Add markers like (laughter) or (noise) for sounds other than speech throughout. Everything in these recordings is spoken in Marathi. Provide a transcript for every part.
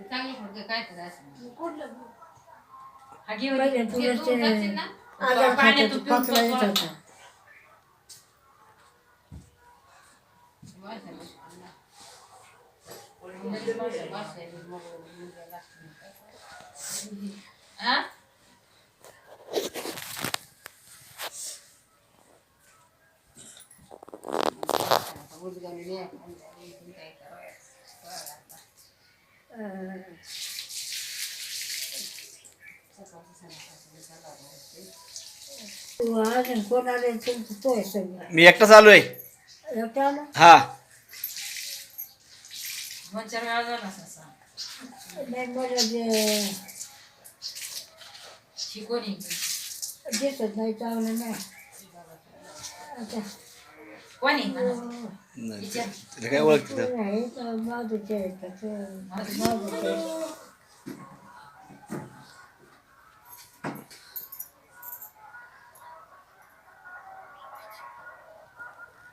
चांगली फडके काय करायचं हा घेऊन पहिले जे तुला तू करशील ना, आजार पाण्यातून खात्यात पिऊन पकला येत पकवा. होता बस आहे, बस. बस आहे, मग मुलगा लागतो. हा? आता मुलगाने नाही ऐकलं, मुलगाने काय करावं? आहे मी एकटा हा. नाही मला जे शिकवणी दिसत नाही चांगलं नाही. कोणी नाही, तिला काय तो माधुच्या आहे.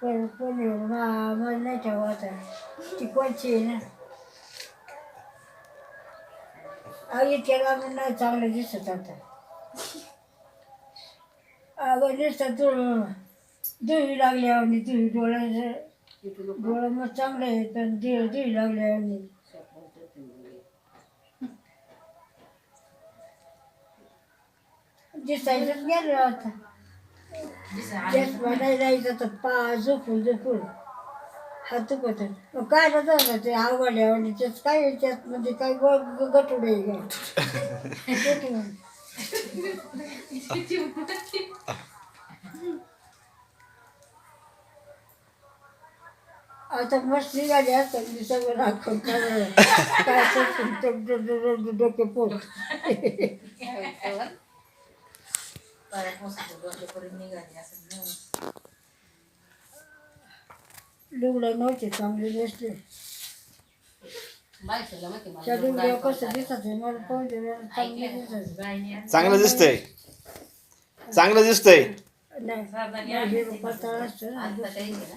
पण कोणी मा मला नाही ठेवत ती कोणची आहे ना आई नाही चांगलं दिसत आता अगं दिसत तू दुही लागली आणि दुही डोळ्याचं डोळं मग चांगलं आहे दुही दुही लागली आणि दिसायचं गेलं आता. जायचं तर पा झोपून झोपून. हात दुखत मग काय झालं? ते त्याच काय त्यात म्हणजे काय गटुड आहे काय? (laughs) गटूड. (laughs) आता मस्त निघाली असतात मी सगळं राखून काय डोके पोट लुगडं नव्हते चांगले नसते त्या लुगड्या कसं दिसत आहे मला पाहिजे चांगले दिसत चांगलं दिसतंय. चांगलं दिसतंय. Ναι, θα δανειάσουμε. Να γίνω πατάστα. Αν θα τα είδε.